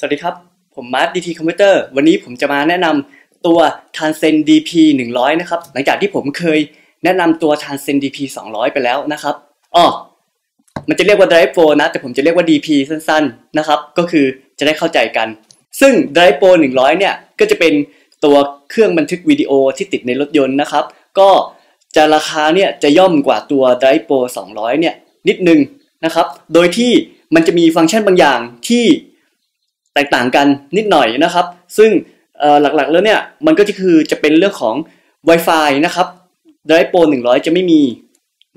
สวัสดีครับ ผมมาร์ทดีทีคอมพิวเตอร์วันนี้ผมจะมาแนะนำตัว Transcend DP 100 นะครับ หลังจากที่ผมเคยแนะนำตัว Transcend DP 200 ไปแล้วนะครับอ๋อมันจะเรียกว่า Drive Pro นะ แต่ผมจะเรียกว่า DP สั้นๆ นะครับ ก็คือจะได้เข้าใจกัน ซึ่ง Drive Pro 100 เนี่ย ก็จะเป็นตัวเครื่องบันทึกวิดีโอที่ติดในรถยนต์นะครับ ก็จะราคาเนี่ยจะย่อมกว่าตัว Drive Pro 200 เนี่ยนิดนึงนะครับ โดยที่มันจะมีฟังก์ชันบางอย่างที่ ตกต่างกันนิดหน่อยนะครับ ซึ่งหลักๆแล้วเนี่ยมันก็จะคือจะเป็นเรื่องของ Wi-Fi นะครับ Drive Pro 100 จะไม่มี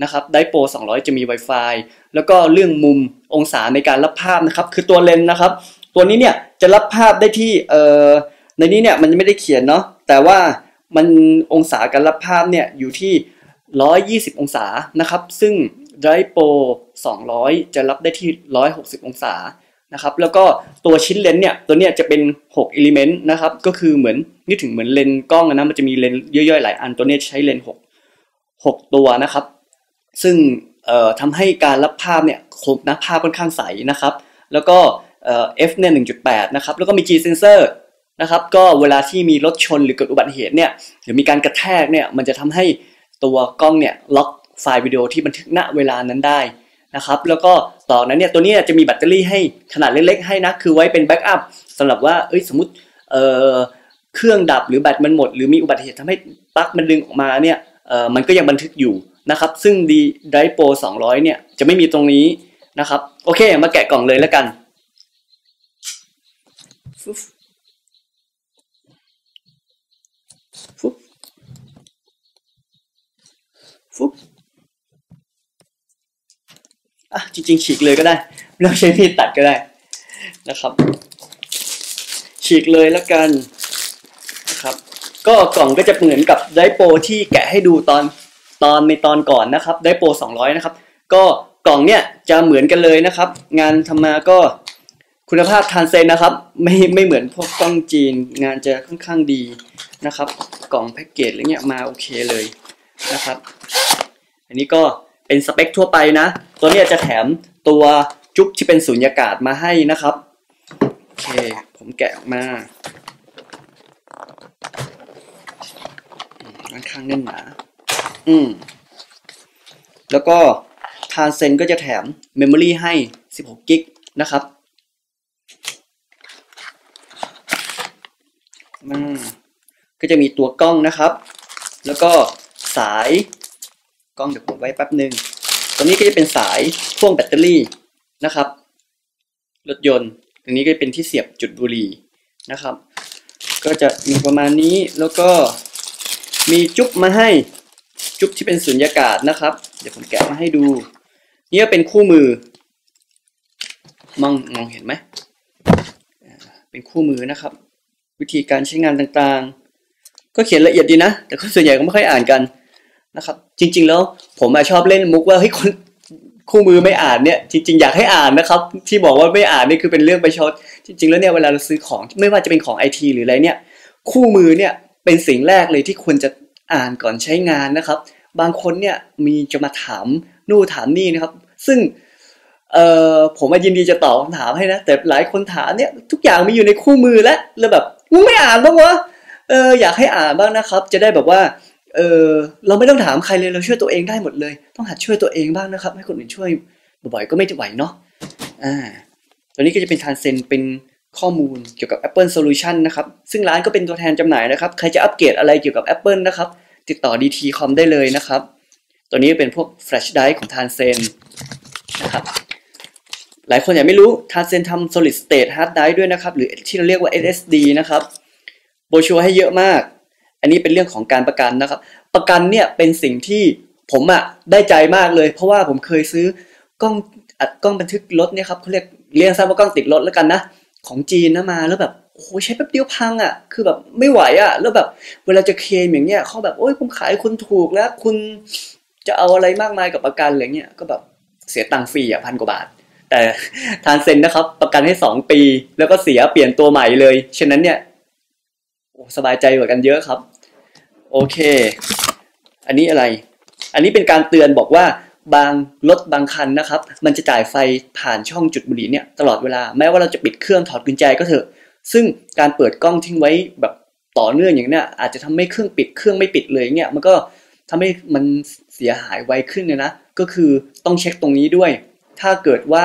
นะครับไดโป200 จะมี Wi-Fi แล้วก็เรื่องมุมองศาในการรับภาพนะครับ คือตัวเลนส์นะครับ ตัวนี้เนี่ยจะรับภาพได้ที่เอ่อในนี้เนี่ยมันไม่ได้เขียนเนาะแต่ว่ามันองศาการรับภาพเนี่ยอยู่ที่ 120 องศานะครับ ซึ่งไดโป200 จะรับได้ที่ 160 องศา นะครับแล้วก็ตัวชิ้นเลนส์เนี่ยตัวเนี้ยจะเป็น6อิเลเมนต์นะครับก็คือเหมือนนี่ถึงเหมือนเลนส์กล้องนะมันจะมีเลนส์ย่อยๆหลายอันตัวเนี้ยใช้เลนส์6 6 ตัวนะครับ ซึ่งทำให้การรับภาพเนี่ยคมนะภาพค่อนข้างใสนะครับ แล้วก็ f เนี่ย1.8 นะครับ แล้วก็มี G sensor นะครับก็เวลาที่มีรถชนหรือเกิดอุบัติเหตุเนี่ยหรือมีการกระแทกเนี่ยมันจะทำให้ตัวกล้องเนี่ยล็อกไฟล์วิดีโอที่บันทึกณเวลานั้นได้นะครับ แล้วก็ ต่อนั้นเนี่ยตัวนี้จะมีแบตเตอรี่ให้ขนาดเล็กๆให้นะคือไว้เป็นแบ็กอัพสำหรับว่าเอ้ยสมมติเอ่อเครื่องดับหรือแบตมันหมด หรือมีอุบัติเหตุทำให้ปลั๊กมันดึงออกมาเนี่ยเอ่อมันก็ยังบันทึกอยู่นะครับซึ่งดีไดโปร200 เนี่ยจะไม่มีตรงนี้นะครับโอเคมาแกะกล่องเลยแล้วกันฟุ๊บฟุ๊บฟุ๊บ อะจริง ๆ ฉีกเลยก็ได้ไม่ต้องใช้มีดตัดก็ได้นะครับ ฉีกเลยแล้วกันนะครับ ก็กล่องก็จะเหมือนกับไดโปที่แกะให้ดูตอนตอนในตอนก่อนนะครับไดโป200 นะครับ ก็กล่องเนี่ยจะเหมือนกันเลยนะครับ งานทำมาก็คุณภาพทานเซนนะครับ ไม่ไม่เหมือนพวกกล้องจีนงานจะค่อนข้างดีนะครับ กล่องแพ็กเกจอะไรเงี้ยมาโอเคเลยนะครับ อันนี้ก็ เป็นสเปคทั่วไปนะ ตัวนี้จะแถมตัวจุ๊บที่เป็นสุญญากาศมาให้นะครับ โอเค ผมแกะออกมาค่อนข้างแน่นหนา อืม แล้วก็ทานเซนก็จะแถมเมมโมรีให้ 16 กิกนะครับ อืม ก็จะมีตัวกล้องนะครับ แล้วก็สาย กล้องเดี๋ยวผมไว้แป๊บหนึ่งตัวนี้ก็จะเป็นสายพ่วงแบตเตอรี่นะครับ รถยนต์ตรงนี้ก็เป็นที่เสียบจุดบุหรี่นะครับ ก็จะมีประมาณนี้แล้วก็มีจุ๊บมาให้จุ๊บที่เป็นสุญญากาศนะครับ เดี๋ยวผมแกะมาให้ดู นี่ก็เป็นคู่มือ มองมองเห็นไหมเป็นคู่มือนะครับ วิธีการใช้งานต่างๆ ก็เขียนละเอียดดีนะ แต่คนส่วนใหญ่ก็ไม่ค่อยอ่านกัน นะครับ จริง ๆ แล้วผมชอบเล่นมุกว่าเฮ้ยคนคู่มือไม่อ่านเนี่ยจริง ๆ อยากให้อ่านนะครับ ที่บอกว่าไม่อ่านนี่คือเป็นเรื่องไปชดจริง ๆ แล้วเนี่ยเวลาเราซื้อของไม่ว่าจะเป็นของไอทีหรืออะไรเนี่ย คู่มือเนี่ยเป็นสิ่งแรกเลยที่ควรจะอ่านก่อนใช้งานนะครับ บางคนเนี่ยมีจะมาถามนู่ถามนี่นะครับ ซึ่งเอ่อผมยินดีจะตอบคำถามให้นะ แต่หลายคนถามเนี่ยทุกอย่างมีอยู่ในคู่มือแล้วแล้วแบบมึงไม่อ่านบ้างวะเอออยากให้อ่านบ้างนะครับ จะได้แบบว่า เออเราไม่ต้องถามใครเลยเราช่วยตัวเองได้หมดเลย ต้องหัดช่วยตัวเองบ้างนะครับ ให้คนอื่นช่วยบ่อยๆก็ไม่จะไหวเนาะอ่าตัวนี้ก็จะเป็นทานเซนเป็นข้อมูลเกี่ยวกับ Apple Solution นะครับ ซึ่งร้านก็เป็นตัวแทนจำหน่ายนะครับ ใครจะอัปเกรดอะไรเกี่ยวกับ Apple นะครับ ติดต่อ DT.com ได้เลยนะครับ ตัวนี้เป็นพวก Flash Drive ของทานเซนนะครับ หลายคนอยากไม่รู้ทานเซนทำ Solid State Hard Drive ด้วยนะครับ หรือที่เราเรียกว่า SSD นะครับ โบชัวให้เยอะมาก อันนี้เป็นเรื่องของการประกันนะครับ ประกันเนี่ยเป็นสิ่งที่ผมอะได้ใจมากเลย เพราะว่าผมเคยซื้อกล้องอัดกล้องบันทึกรถเนี่ยครับเขาเรียกเรียกซ้ำว่ากล้องติดรถแล้วกันนะของจีนนะมาแล้วแบบโอ้ใช้แป๊บเดียวพังอะคือแบบไม่ไหวอะแล้วแบบเวลาจะเคลมอย่างเงี้ยเขาแบบโอ้ยผมขายคุณถูกแล้วคุณจะเอาอะไรมากมายกับประกันอะไรเงี้ยก็แบบเสียตังค์ฟรีอะพันกว่าบาท แต่ทานเซ็นนะครับ ประกันให้สองปี แล้วก็เสียเปลี่ยนตัวใหม่เลยฉะนั้นเนี่ยสบายใจกว่ากันเยอะครับ โอเค อันนี้อะไร อันนี้เป็นการเตือนบอกว่าบางรถบางคันนะครับ มันจะจ่ายไฟผ่านช่องจุดบุหรี่เนี่ยตลอดเวลา แม้ว่าเราจะปิดเครื่องถอดกุญแจก็เถอะ ซึ่งการเปิดกล้องทิ้งไว้แบบต่อเนื่องอย่างเนี้ยอาจจะทำให้เครื่องปิดเครื่องไม่ปิดเลยเนี่ยมันก็ทำให้มันเสียหายไวขึ้นเลยนะก็คือต้องเช็คตรงนี้ด้วย ถ้าเกิดว่า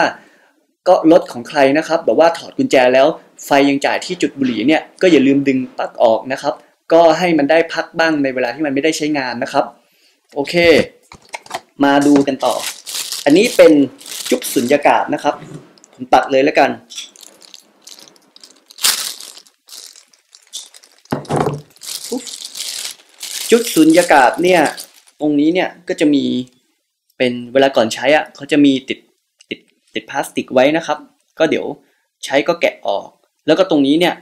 ก็รถของใครนะครับแบบว่าถอดกุญแจแล้วไฟยังจ่ายที่จุดบุหรี่เนี่ยก็อย่าลืมดึงปลั๊กออกนะครับ ก็ให้มันได้พักบ้างในเวลาที่มันไม่ได้ใช้งานนะครับ โอเค มาดูกันต่อ อันนี้เป็นจุกสุญญากาศนะครับ ผมตัดเลยแล้วกัน จุดสุญญากาศเนี่ย ตรงนี้เนี่ยก็จะมีเป็นเวลาก่อนใช้อะเขาจะมีติดติดติดพลาสติกไว้นะครับ ก็เดี๋ยวใช้ก็แกะออก แล้วก็ตรงนี้เนี่ย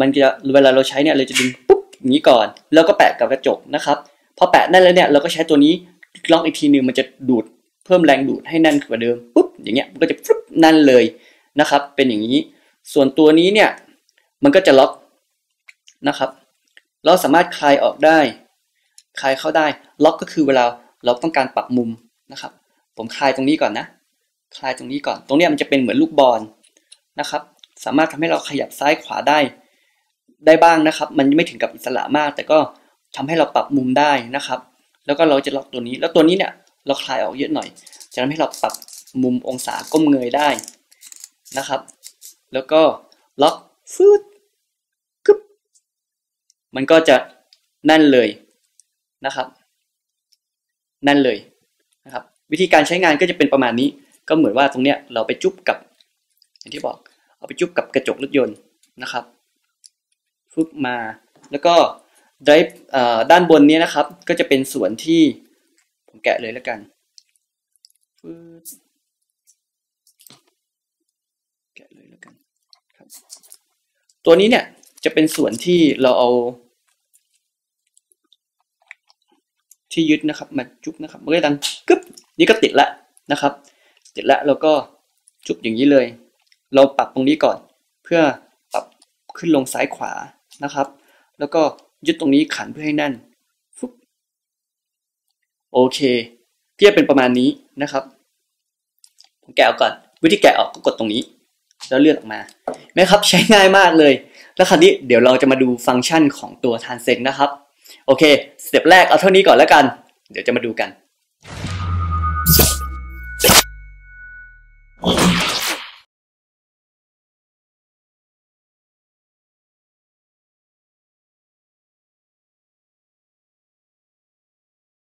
มันจะเวลาเราใช้เนี่ยเราจะดึงปุ๊บ อย่างนี้ก่อน แล้วก็แปะกับกระจกนะครับพอแปะแน่นแล้วเนี่ยเราก็ใช้ตัวนี้ล็อกอีกทีนึงมันจะดูดเพิ่มแรงดูดให้แน่นกว่าเดิมปุ๊บอย่างเงี้ยมันก็จะปุ๊บแน่นเลยนะครับ เป็นอย่างนี้ ส่วนตัวนี้เนี่ยมันก็จะล็อกนะครับ เราสามารถคลายออกได้ คลายเข้าได้ ล็อกก็คือเวลาเราต้องการปรับมุมนะครับ ผมคลายตรงนี้ก่อนนะ คลายตรงนี้ก่อน ตรงนี้มันจะเป็นเหมือนลูกบอลนะครับ สามารถทำให้เราขยับซ้ายขวาได้ ได้บ้างนะครับ มันไม่ถึงกับอิสระมาก แต่ก็ทำให้เราปรับมุมได้นะครับ แล้วก็เราจะล็อกตัวนี้ แล้วตัวนี้เนี่ยเราคลายออกเยอะหน่อย จะทำให้เราปรับมุมองศาก้มเงยได้นะครับ แล้วก็ล็อกฟืดกึบมันก็จะนั่นเลยนะครับนั่นเลยนะครับ วิธีการใช้งานก็จะเป็นประมาณนี้ ก็เหมือนว่าตรงเนี้ยเราไปจุ๊บกับอย่างที่บอก เอาไปจุ๊บกับกระจกรถยนต์นะครับ ฟึบมา แล้วก็ไดรฟ์ด้านบนนี้นะครับ ก็จะเป็นส่วนที่ผมแกะเลยแล้วกันแกะเลยแล้วกันครับตัวนี้เนี่ยจะเป็นส่วนที่เราเอา ที่ยึดนะครับ มาจุ๊บนะครับมันก็ดังกึ๊บนี่ก็ติดละนะครับ ติดละแล้วก็จุ๊บอย่างนี้เลย เราปรับตรงนี้ก่อน เพื่อปรับขึ้นลงซ้ายขวา นะครับ แล้วก็ยึดตรงนี้ขันเพื่อให้แน่นฟุบโอเคก็จะเป็นประมาณนี้นะครับผมแกะออกก่อน วิธีแกะออกก็กดตรงนี้ แล้วเลื่อนออกมาไหมครับใช้ง่ายมากเลย แล้วคราวนี้เดี๋ยวเราจะมาดูฟังก์ชันของตัว Transcend นะครับ โอเค สเต็ปแรกเอาเท่านี้ก่อนแล้วกัน เดี๋ยวจะมาดูกัน